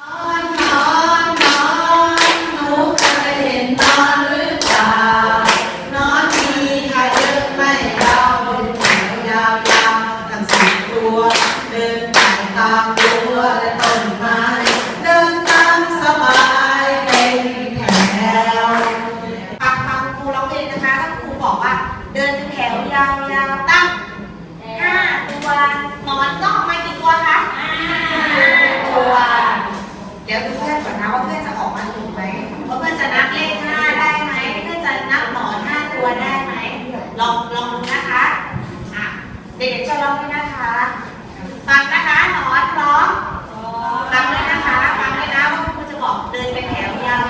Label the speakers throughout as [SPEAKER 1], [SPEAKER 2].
[SPEAKER 1] น ดี๋ยว
[SPEAKER 2] ดูเพื่อนก่อนนะว่าเพื่อนจะออกมาถูกไหมว่าเพื่อนจะนับเลขห้าได้ไหมเพื่อนจะนับหมอนห้าตัวได้ไหมลองลองดูนะคะอะเด็กๆจะลองด้วยนะคะฟังนะคะหนอนพร้อมฟังเลยนะคะฟังเลยนะว่าคุณจะบอกเดินเป็นแถวยาว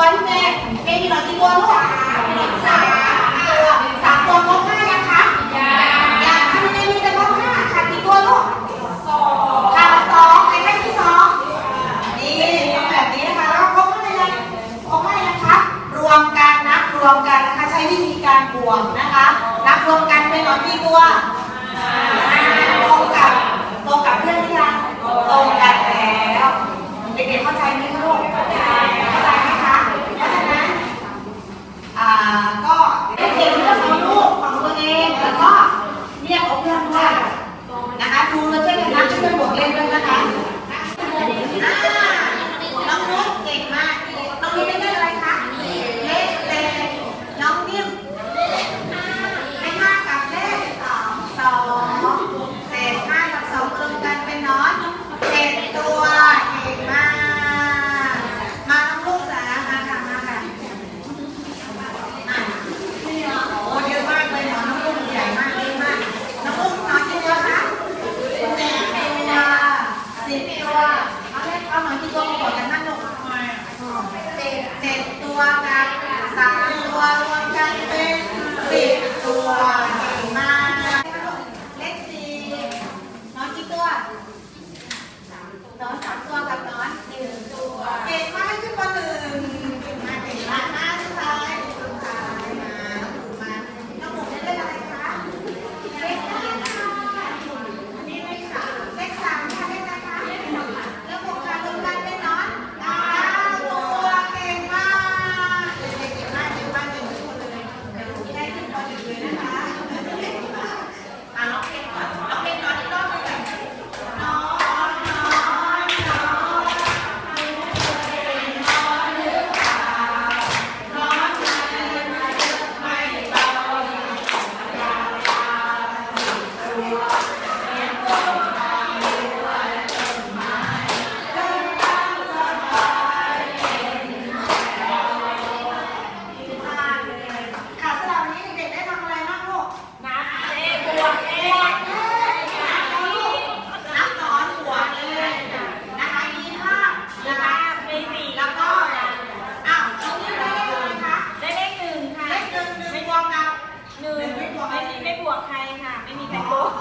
[SPEAKER 2] วที่แม่เก่งมีหน่อยกี่ตัวลูกสามตัวสามตัวครบห้ายังคะยังทำยังไงมีจะครบห้าขาดกี่ตัวลูกสองขาดสองใครได้ที่สองนี่ทำแบบนี้นะคะแล้วครบห้ายังครบห้ายังคะรวมกันนับรวมกันนะคะใช้วิธีการบวกนะคะ นับรวมกันเป็นหน่อยกี่ตัวตรงกับตรงกับเพื่อนหรือยังตรงกันแล้วเด็กๆเข้าใจามาที่ตัวองก่อนกันนั่นลงเจ็ดเจ็ดตัวกับสามตัวรวมกันเป็นสิบตัว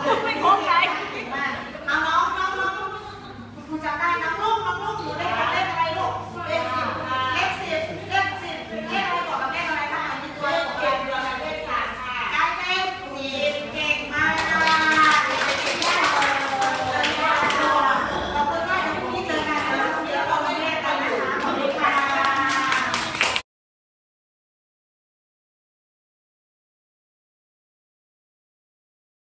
[SPEAKER 2] Oh my god!